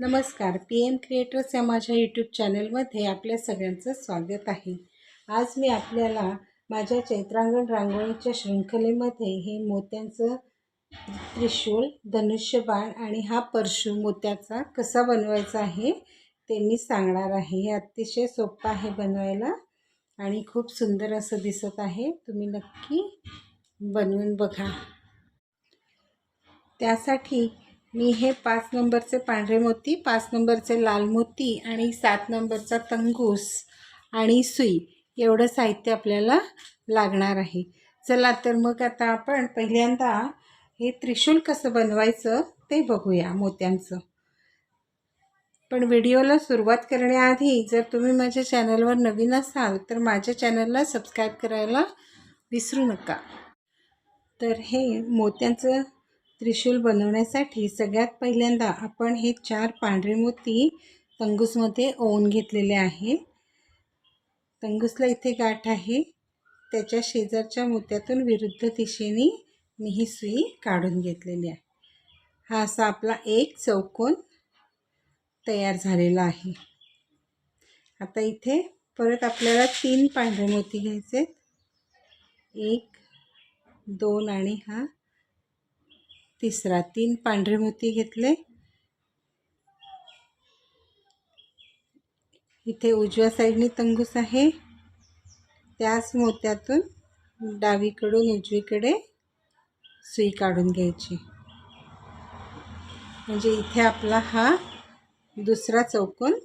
नमस्कार. P M creators या माझ्या यूट्यूब चॅनलमध्ये आपल्या सगळ्यांचं स्वागत आहे. आज मी आपल्याला माझ्या चैत्रांगण रांगोळीच्या शृंखलेमध्ये हे मोत्यांचं त्रिशूल धनुष्यबाण आणि हा परशू मोत्याचा कसा बनवायचा आहे ते मी सांगणार आहे. हे अतिशय सोपं आहे बनवायला आणि खूप सुंदर असं दिसत आहे. तुम्ही नक्की बनवून बघा. त्यासाठी मी हे पाच नंबरचे पांढरे मोती पाच नंबरचे लाल मोती आणि सात नंबरचा तंगूस आणि सुई एवढं साहित्य आपल्याला लागणार आहे. चला तर मग आता आपण पहिल्यांदा हे त्रिशूल कसं बनवायचं ते बघूया मोत्यांचं. पण व्हिडिओला सुरुवात करण्याआधी जर तुम्ही माझ्या चॅनलवर नवीन असाल तर माझ्या चॅनलला सबस्क्राईब करायला विसरू नका. तर हे मोत्यांचं त्रिशूल बनवण्यासाठी सगळ्यात पहिल्यांदा आपण हे चार पांढरे मोती तंगूसमध्ये ओवून घेतलेले आहे. तंगूसला इथे गाठ आहे. त्याच्या शेजारच्या मोत्यातून विरुद्ध दिशेने मी ही सुई काढून घेतलेली आहे. हा असा आपला एक चौकोन तयार झालेला आहे. आता इथे परत आपल्याला तीन पांढरे मोती घ्यायचे एक दोन आणि हा तिसरा तीन पांढरे मोती घेतले. इथे उजव्या साईडने तंगूस आहे. त्याच मोत्यातून डावीकडून उजवीकडे सुई काढून घ्यायची. म्हणजे इथे आपला हा दुसरा चौकोन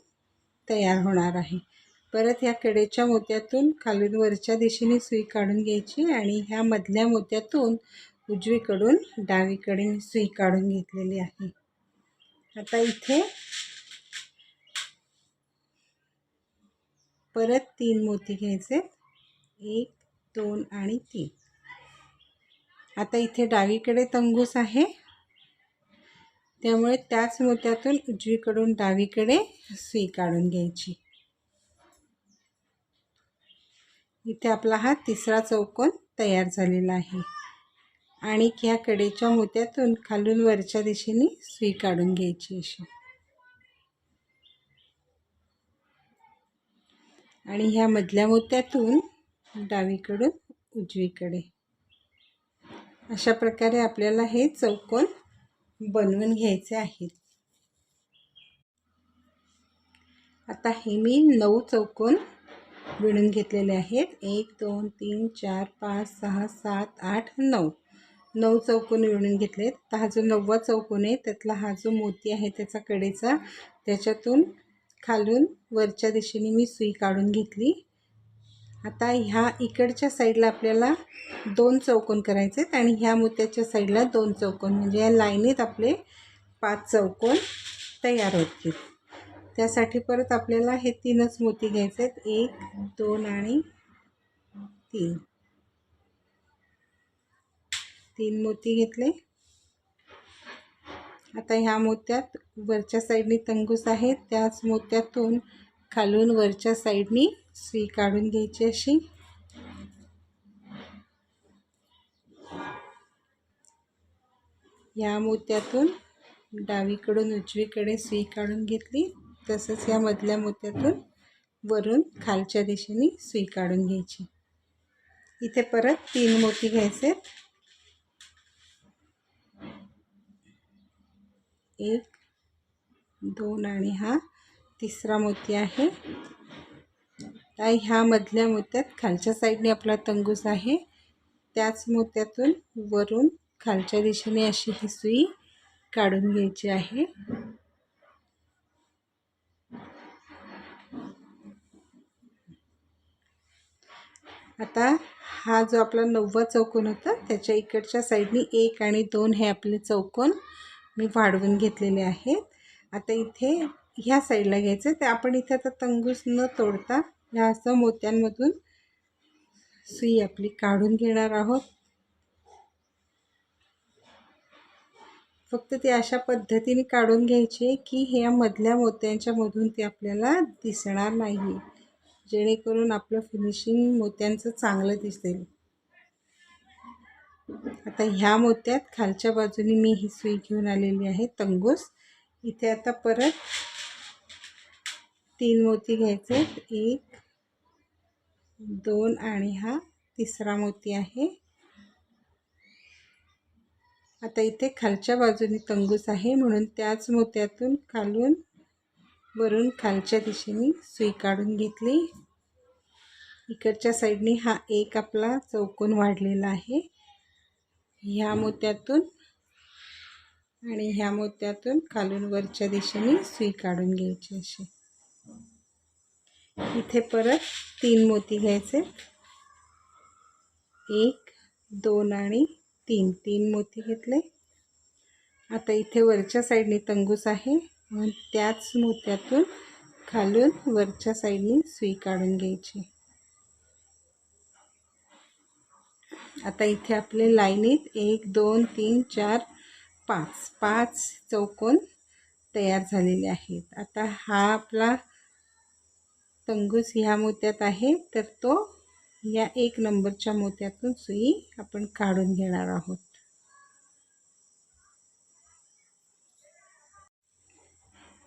तयार होणार आहे. परत ह्या कडेच्या मोत्यातून खालून वरच्या दिशेने सुई काढून घ्यायची आणि ह्या मधल्या मोत्यातून उजवीकडून डावीकडे मी सुई काढून घेतलेली आहे. आता इथे परत तीन मोती घ्यायचे. एक दोन आणि तीन. आता इथे डावीकडे तंगूस आहे. त्यामुळे त्याच मोत्यातून उजवीकडून डावीकडे सुई काढून घ्यायची. इथे आपला हा तिसरा चौकोन तयार झालेला आहे. आणि ह्या कडेच्या मोत्यातून खालून वरच्या दिशेने सुई काढून घ्यायची अशी. आणि ह्या मधल्या मोत्यातून डावीकडून उजवीकडे. अशा प्रकारे आपल्याला हे चौकोन बनवून घ्यायचे आहेत. आता हे मी नऊ चौकोन विणून घेतलेले आहेत. एक दोन तीन चार पाच सहा सात आठ नऊ. नऊ चौकोन विणून घेतलेत. तर हा जो नववा चौकोन आहे त्यातला हा जो मोती आहे त्याचा कडेचा त्याच्यातून खालून वरच्या दिशेने मी सुई काढून घेतली. आता ह्या इकडच्या साईडला आपल्याला दोन चौकोन करायचे आहेत आणि ह्या मोत्याच्या साईडला दोन चौकोन. म्हणजे या लाईनीत आपले पाच चौकोन तयार होतील. त्यासाठी परत आपल्याला हे तीनच मोती घ्यायचे आहेत. एक दोन आणि तीन. तीन मोती घेतले. आता ह्या मोत्यात वरच्या साईडनी तंगूस आहेत. त्याच मोत्यातून खालून वरच्या साईडनी सुई काढून घ्यायची अशी. या मोत्यातून डावीकडून उजवीकडे सुई काढून घेतली. तसंच या मधल्या मोत्यातून वरून खालच्या दिशेने सुई काढून घ्यायची. इथे परत तीन मोती घ्यायचे एक दोन आणि हा तिसरा मोती आहे. ह्या मधल्या मोत्यात खालच्या साईडने आपला तंगूस आहे. त्याच मोत्यातून वरून खालच्या दिशेने अशी ही सुई काढून घ्यायची आहे. आता हा जो आपला नववा चौकोन होता त्याच्या इकडच्या साईडनी एक आणि दोन हे आपले चौकोन मी वाढवून घेतलेले आहेत. आता इथे ह्या साईडला घ्यायचं ते आपण इथे आता तंगूस न तोडता ह्या असं मोत्यांमधून सुई आपली काढून घेणार आहोत. फक्त ती अशा पद्धतीने काढून घ्यायची की ह्या मधल्या मोत्यांच्या मधून ती आपल्याला दिसणार नाही. जेणेकरून आपलं फिनिशिंग मोत्यांचं चांगलं दिसेल. आता ह्या मोत्यात खालच्या बाजूने मी ही सुई घेऊन आलेली आहे तंगूस. इथे आता परत तीन मोती घ्यायचे एक दोन आणि हा तिसरा मोती आहे. आता इथे खालच्या बाजूने तंगूस आहे म्हणून त्याच मोत्यातून खालून वरून खालच्या दिशेने सुई काढून घेतली. इकडच्या साईडने हा एक आपला चौकोन वाढलेला आहे. ह्या मोत्यातून आणि ह्या मोत्यातून खालून वरच्या दिशेने सुई काढून घ्यायची अशी. इथे परत तीन मोती घ्यायचे. एक दोन आणि तीन. तीन मोती घेतले. आता इथे वरच्या साईडने तंगूस आहे. त्याच मोत्यातून खालून वरच्या साईडने सुई काढून घ्यायची. आता इथे आपले लाईनीत एक दोन तीन चार पाच. पाच चौकोन तयार झालेले आहेत. आता हा आपला तंगूस ह्या मोत्यात आहे. तर तो या एक नंबरच्या मोत्यातून सुई आपण काढून घेणार आहोत.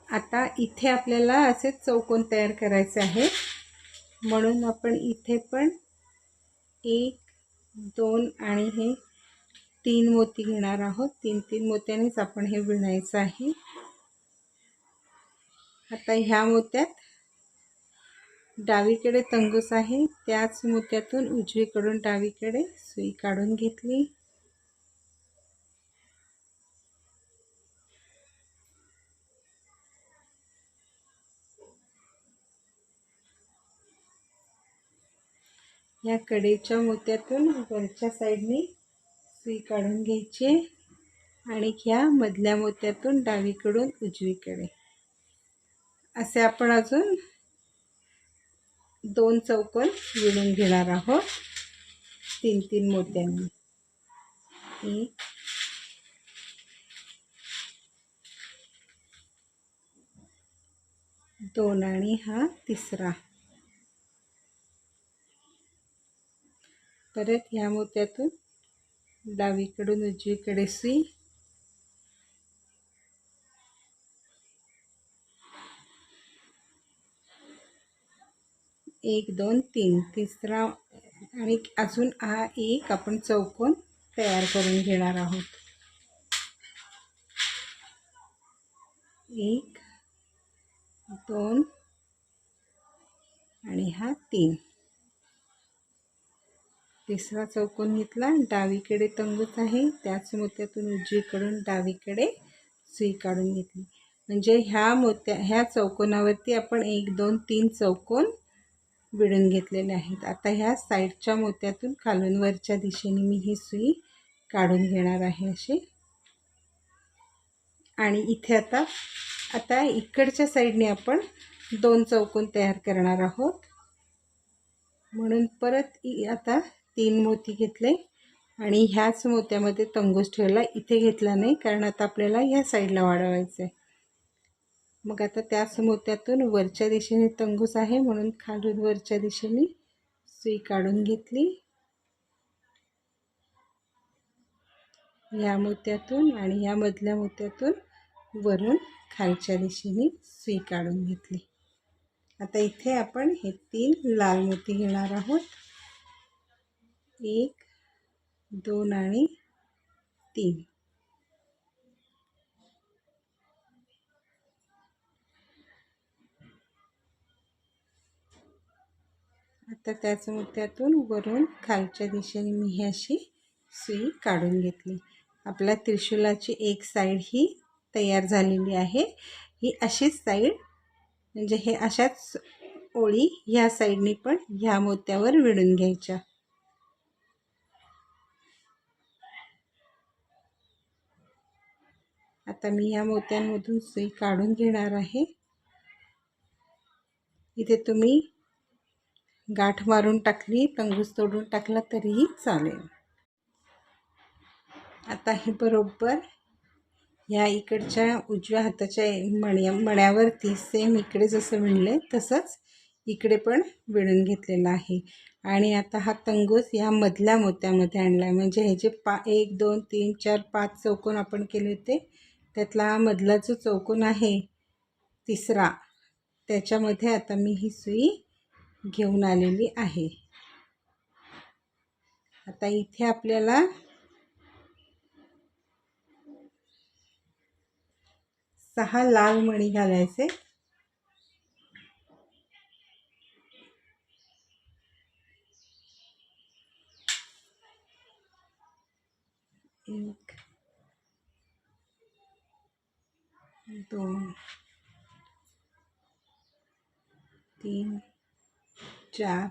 आता इथे आपल्याला असे चौकोन तयार करायचे आहे म्हणून आपण इथे पण एक दोन आणि हे तीन मोती घेणार आहोत. तीन तीन मोत्यानेच आपण हे विणायचं आहे. आता ह्या मोत्यात डावीकडे तंगूस आहे. त्याच मोत्यातून उजवीकडून डावीकडे सुई काढून घेतली. या कडेच्या मोत्यातून वरच्या साईडने सुई काढून घ्यायची आणि ह्या मधल्या मोत्यातून डावीकडून उजवीकडे. असे आपण अजून दोन चौकोन विणून घेणार आहोत. तीन तीन मोत्यांनी. एक दोन आणि हा तिसरा. परत ह्या मोत्यातून डावीकडून उजवीकडे सुई. एक दोन तीन. तिसरा आणि अजून हा एक आपण चौकोन तयार करून घेणार आहोत. एक दोन आणि हा तीन. तिसरा चौकोन घेतला डावीकडे तंगूच आहे. त्याच मोत्यातून उजवीकडून डावीकडे सुई काढून घेतली. म्हणजे ह्या मोत्या ह्या चौकोनावरती आपण एक दोन तीन चौकोन विडून घेतलेले आहेत. आता ह्या साईडच्या मोत्यातून खालून वरच्या दिशेने मी ही सुई काढून घेणार आहे अशी. आणि इथे आता आता इकडच्या साईडने आपण दोन चौकोन तयार करणार आहोत. म्हणून परत आता तीन मोती घेतले आणि ह्याच मोत्यामध्ये तंगूस ठेवला. इथे घेतला नाही कारण आता आपल्याला ह्या साईडला वाढवायचं आहे मग आता त्याच मोत्यातून वरच्या दिशेने तंगूस आहे म्हणून खालून वरच्या दिशेने सुई काढून घेतली. ह्या मोत्यातून आणि ह्या मधल्या मोत्यातून वरून खालच्या दिशेने सुई काढून घेतली. आता इथे आपण हे तीन लाल मोती घेणार आहोत. एक दोन आणि तीन. आता त्याच मोत्यातून वरून खालच्या दिशेने मी ही अशी सुई काढून घेतली. आपल्या त्रिशूलाची एक साईड ही तयार झालेली आहे. ही अशीच साईड म्हणजे हे अशाच ओळी ह्या साईडने पण ह्या मोत्यावर विणून घ्यायच्या. आता मी या मोत्यांमधून सुई काढून घेणार आहे. इथे तुम्ही गाठ मारून टाकली तंगूस तोडून टाकला तरीही चालेल. आता हे बरोबर ह्या इकडच्या उजव्या हाताच्या मण्या मण्यावरती सेम इकडे जसं विणले तसंच इकडे पण विणून घेतलेलं आहे. आणि आता हा तंगूस ह्या मधल्या मोत्यामध्ये आणला आहे म्हणजे हे जे पा एक दोन तीन चार पाच चौकोन आपण केले होते त्यातला हा मधला जो चौकोन आहे तिसरा. त्याच्यामध्ये आता मी ही सुई घेऊन आलेली आहे. आता इथे आपल्याला सहा लाल मणी घालायचे. एक दोन तीन चार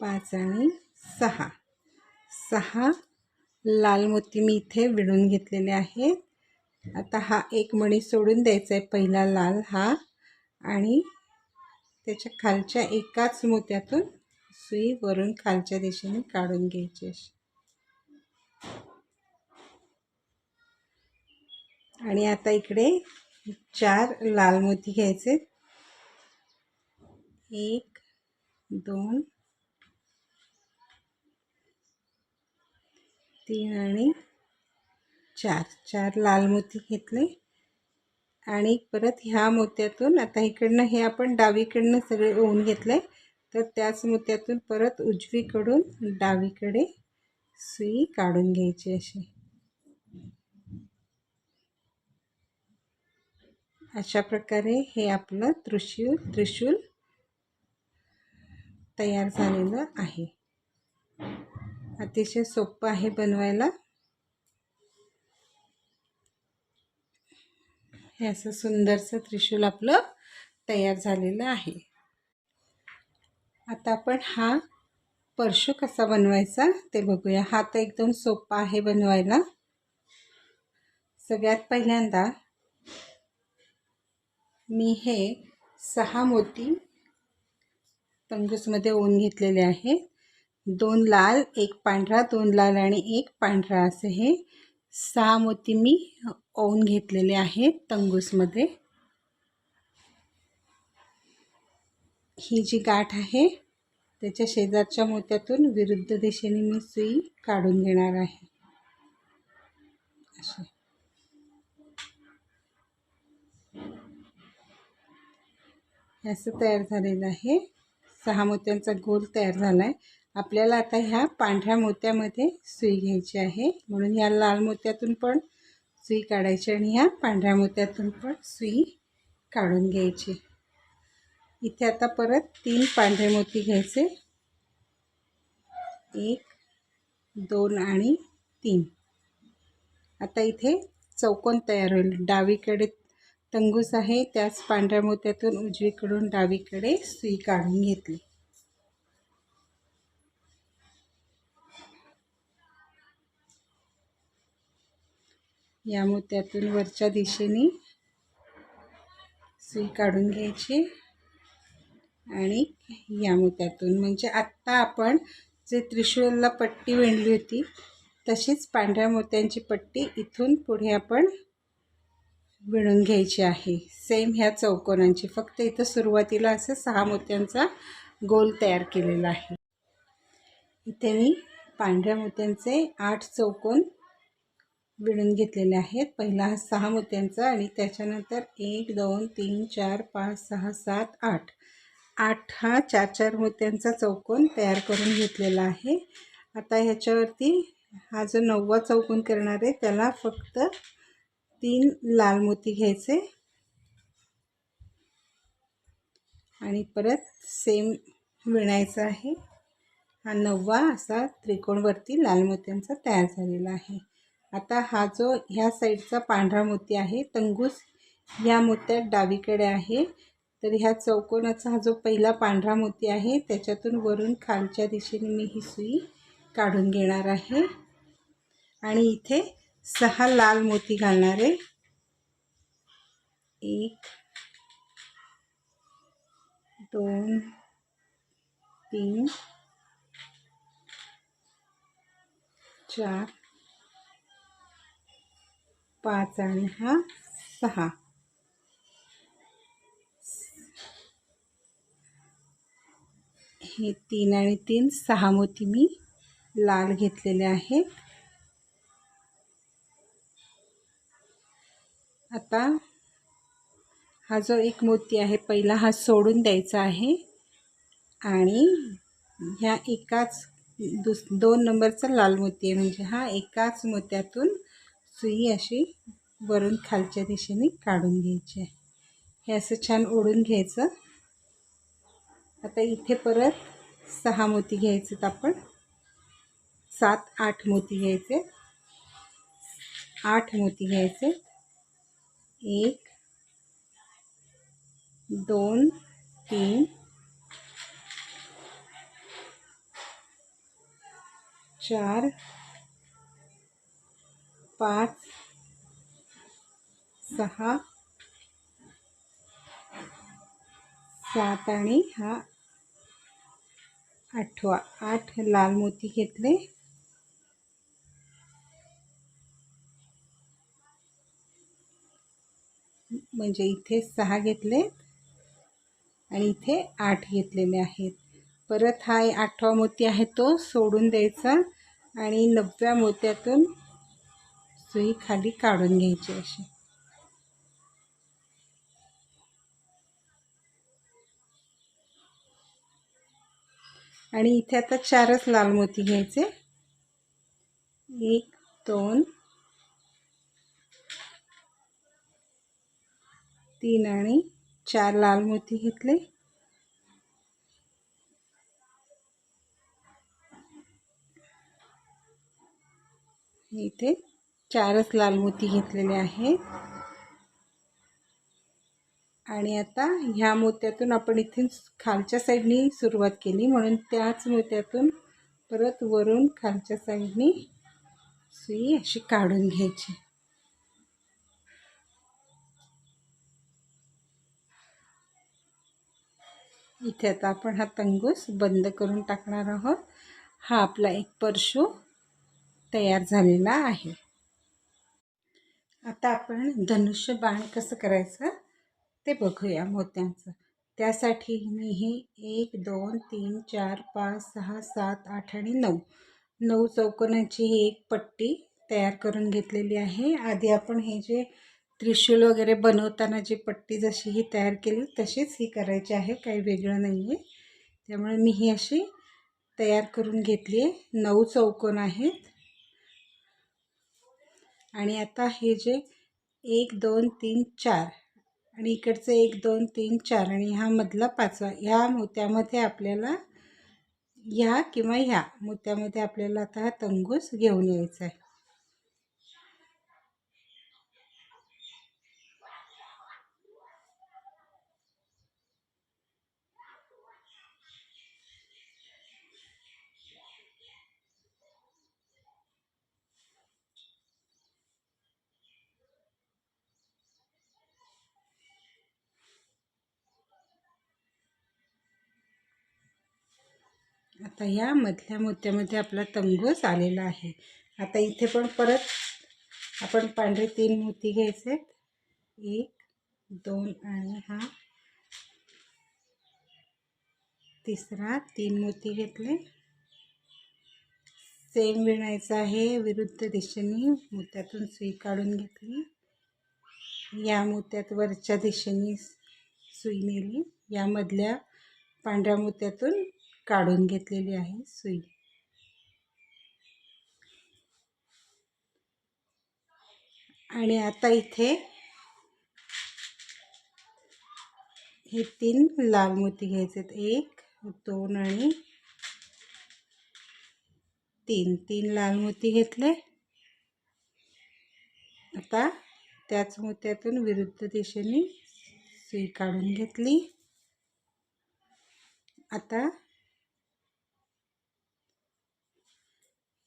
पाच आणि सहा. सहा लाल मोती मी इथे विणून घेतलेले आहेत. आता हा एक मणी सोडून द्यायचा आहे. पहिला लाल हा आणि त्याच्या खालच्या एकाच मोत्यातून सुई वरून खालच्या दिशेने काढून घ्यायची अशी. आणि आता इकडे चार लाल मोती घ्यायचे. एक दोन तीन आणि चार. चार लाल मोती घेतले. आणि परत ह्या मोत्यातून आता इकडनं हे आपण डावीकडनं सगळे ओवून घेतले. तर त्याच मोत्यातून परत उजवीकडून डावीकडे सुई काढून घ्यायची अशी. अशा प्रकारे हे आपलं त्रिशूल त्रिशूल तयार झालेलं आहे. अतिशय सोपं आहे बनवायला. हे असं सुंदरसं त्रिशूल आपलं तयार झालेलं आहे. आता आपण हा परशू कसा बनवायचा ते बघूया. हा तर एकदम सोपा आहे बनवायला. सगळ्यात पहिल्यांदा मी हे सहा मोती तंगूसमध्ये ओन घेतलेले आहे. दोन लाल एक पांढरा दोन लाल आणि एक पांढरा असे हे सहा मोती मी ओवून घेतलेले आहेत तंगूसमध्ये. ही जी गाठ आहे त्याच्या शेजारच्या मोत्यातून विरुद्ध दिशेने मी सुई काढून घेणार आहे. असे असं तयार झालेलं आहे. सहा मोत्यांचा गोल तयार झाला आहे आपल्याला आता ह्या पांढऱ्या मोत्यामध्ये सुई घ्यायची आहे. म्हणून ह्या लाल मोत्यातून पण सुई काढायची आणि ह्या पांढऱ्या मोत्यातून पण सुई काढून घ्यायची. इथे आता परत तीन पांढरे मोती घ्यायचे. एक दोन आणि तीन. आता इथे चौकोन तयार होईल. डावीकडे तंगूस आहे त्याच पांढऱ्या मोत्यातून उजवीकडून डावीकडे सुई काढून घेतली. या मोत्यातून वरच्या दिशेने सुई काढून घ्यायची आणि या मोत्यातून म्हणजे आत्ता आपण जे त्रिशूलला पट्टी विणली होती तशीच पांढऱ्या मोत्यांची पट्टी इथून पुढे आपण विणून घ्यायची आहे. सेम ह्या चौकोनांची. फक्त इथं सुरुवातीला असं सहा मोत्यांचा गोल तयार केलेला आहे. इथे मी पांढऱ्या मोत्यांचे आठ चौकोन विणून घेतलेले आहेत. पहिला हा सहा मोत्यांचा आणि त्याच्यानंतर एक दोन तीन चार पाच सहा सात आठ. आठ हा चार चार मोत्यांचा चौकोन तयार करून घेतलेला आहे. आता ह्याच्यावरती हा जो नववा चौकोन करणार आहे त्याला फक्त तीन लाल मोती घ्यायचे. आणि परत सेम विणायचं आहे. हा नववा असा त्रिकोणवरती लाल मोत्यांचा तयार झालेला आहे. आता हा जो ह्या साईडचा पांढरा मोती आहे तंगूस ह्या मोत्यात डावीकडे आहे. तर ह्या चौकोनाचा हा जो पहिला पांढरा मोती आहे त्याच्यातून वरून खालच्या दिशेने मी ही सुई काढून घेणार आहे. आणि इथे सहा लाल मोती घालणार आहे. एक दोन तीन चार पाच आणि हा सहा. हे तीन आणि तीन सहा मोती मी लाल घेतलेले आहेत. आता हा जो एक मोती आहे पहिला हा सोडून द्यायचा आहे. आणि ह्या एकाच दुस दोन नंबरचा लाल मोती आहे. म्हणजे हा एकाच मोत्यातून सुई अशी वरून खालच्या दिशेने काढून घ्यायची आहे. हे असं छान ओढून घ्यायचं. आता इथे परत सहा मोती घ्यायचे आपण. सात आठ मोती घ्यायचे. आठ मोती घ्यायचे. एक दोन तीन चार पाच सहा सात हा आठवा. आठ लाल मोती घेतले. म्हणजे इथे सहा घेतले आणि इथे आठ घेतलेले आहेत. परत हा आठवा मोती आहे तो सोडून द्यायचा आणि नवव्या मोत्यातून सुई खाली काढून घ्यायची अशी. आणि इथे आता चारच लाल मोती घ्यायचे. एक दोन तीन आणि चार लाल मोती घेतले. इथे चारच लाल मोती घेतलेले आहेत. आणि आता ह्या मोत्यातून आपण इथे खालच्या साईडनी सुरुवात केली. म्हणून त्याच मोत्यातून परत वरून खालच्या साईडनी सुई अशी काढून घ्यायची. इथे आता आपण हा तंगूस बंद करून टाकणार आहोत. हा आपला एक परशू तयार झालेला आहे. आता आपण धनुष्य बाण कसं करायचं ते बघूया मोत्यांचं. त्यासाठी मी हे एक दोन तीन चार पाच सहा सात आठ आणि नऊ. नऊ चौकोनाची ही एक पट्टी तयार करून घेतलेली आहे. आधी आपण हे जे त्रिशूल वगैरे बनवताना जी पट्टी जशी ही तयार केली तशीच ही करायची आहे काही वेगळं नाही आहे त्यामुळे मी ही अशी तयार करून घेतली आहे. नऊ चौकोन आहेत. आणि आता हे जे एक दोन तीन चार आणि इकडचं एक दोन तीन चार आणि हा मधला पाचवा ह्या मोत्यामध्ये आपल्याला ह्या किंवा ह्या मोत्यामध्ये आपल्याला आता हा तंगूस घेऊन यायचा आहे. आता ह्या मधल्या मोत्यामध्ये आपला तंगूस आलेला आहे. आता इथे पण परत आपण पांढरे तीन मोती घ्यायचे एक दोन आणि हा. तिसरा तीन मोती घेतले. सेम विणायचा आहे विरुद्ध दिशेने मोत्यातून सुई काढून घेतली. या मोत्यात वरच्या दिशेने सुई नेली. यामधल्या पांढऱ्या मोत्यातून काढून घेतलेली आहे सुई. आणि आता इथे हे तीन लाल मोती घ्यायचे एक दोन आणि तीन. तीन लाल मोती घेतले. आता त्याच मोत्यातून विरुद्ध दिशेने सुई काढून घेतली. आता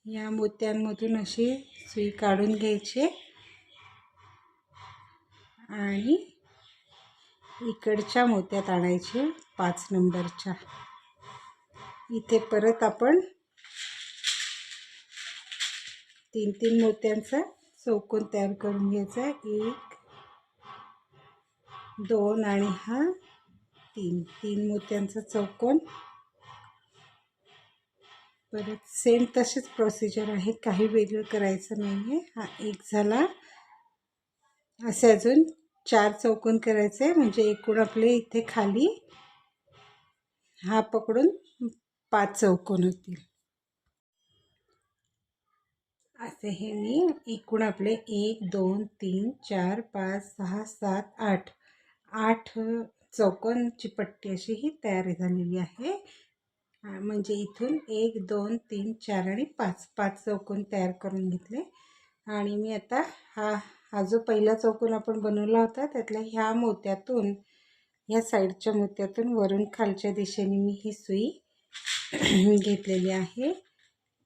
या मोत्यांमधून अशी सुई काढून घ्यायची. आणि इकडच्या मोत्यात आणायचे पाच नंबरच्या. इथे परत आपण तीन तीन मोत्यांचा चौकोन तयार करून घ्यायचा. एक दोन आणि हा तीन. तीन मोत्यांचा चौकोन परत सेम तसेच प्रोसिजर आहे. काही वेगळं करायचं नाही आहे हा एक झाला. असे अजून चार चौकोन करायचे आहे म्हणजे एकूण आपले इथे खाली हा पकडून पाच चौकोन होतील. असे हे मी एकूण आपले एक दोन तीन चार पाच सहा सात आठ. आठ चौकोनची पट्टी अशी ही तयार झालेली आहे. म्हणजे इथून एक दोन तीन चार आणि पाच. पाच चौकोन तयार करून घेतले. आणि मी आता हा हा जो पहिला चौकोन आपण बनवला होता त्यातल्या ह्या मोत्यातून ह्या साईडच्या मोत्यातून वरून खालच्या दिशेने मी ही सुई घेतलेली आहे.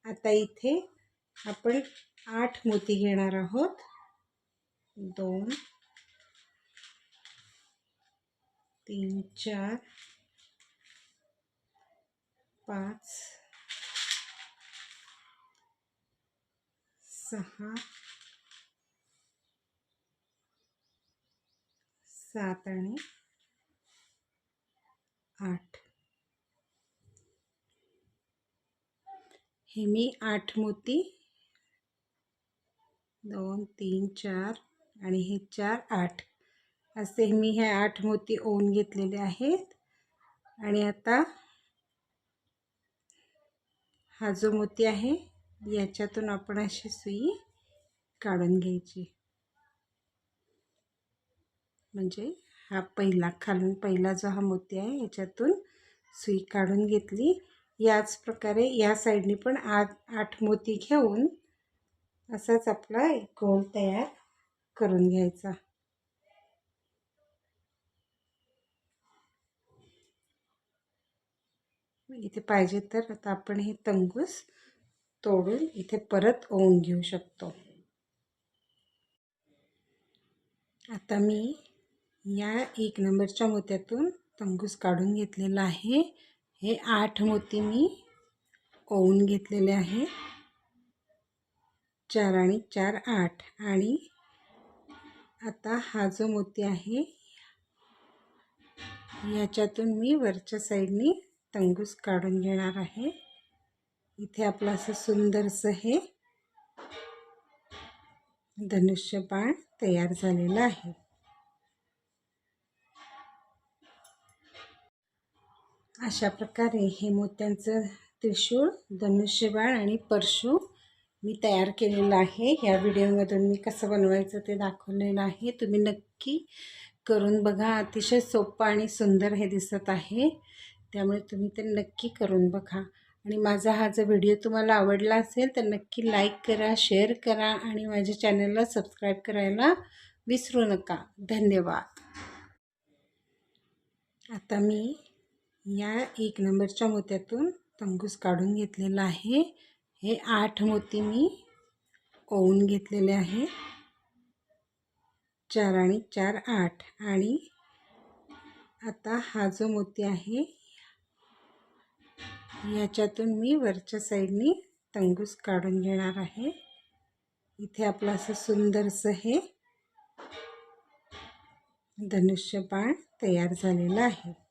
आता इथे आपण आठ मोती घेणार आहोत. दोन तीन चार पाच सहा सात आणि आठ. हे मी आठ मोती. दोन तीन चार आणि हे चार आठ. असे मी हे आठ मोती ओवून घेतलेले आहेत. आणि आता हा जो मोती आहे याच्यातून आपण अशी सुई काढून घ्यायची. म्हणजे हा पहिला खालून पहिला जो हा मोती आहे याच्यातून सुई काढून घेतली. याच प्रकारे या साईडने पण आठ आठ मोती घेऊन असाच आपला एक गोल तयार करून घ्यायचा. इथे पाहिजे तर आता आपण हे तंगूस तोडून इथे परत ओवून घेऊ शकतो. आता मी या एक नंबरच्या मोत्यातून तंगूस काढून घेतलेला आहे. हे आठ मोती मी ओवून घेतलेले आहे. चार आणि चार आठ. आणि आता हा जो मोती आहे याच्यातून मी वरच्या साईडनी तंगूस काढून घेणार आहे. इथे आपलं असं सुंदरसं हे धनुष्यबाण तयार झालेलं आहे. अशा प्रकारे हे मोत्यांचं त्रिशूळ धनुष्यबाण आणि परशू मी तयार केलेलं आहे. ह्या व्हिडिओमधून मी कसं बनवायचं ते दाखवलेलं आहे. तुम्ही नक्की करून बघा. अतिशय सोपं आणि सुंदर हे दिसत आहे. त्यामुळे तुम्ही ते नक्की करून बघा. आणि माझा हा जर व्हिडिओ तुम्हाला आवडला असेल तर नक्की लाईक करा शेअर करा आणि माझ्या चॅनलला सबस्क्राईब करायला विसरू नका. धन्यवाद. आता मी या एक नंबरच्या मोत्यातून तंगूस काढून घेतलेला आहे. हे आठ मोती मी ओवून घेतलेले आहे चार आणि चार आठ. आणि आता हा जो मोती आहे याच्यातून मी वरच्या साईडनी तंगूस काढून घेणार आहे. इथे आपलं असं सुंदरसं हे धनुष्य बाण तयार झालेलं आहे.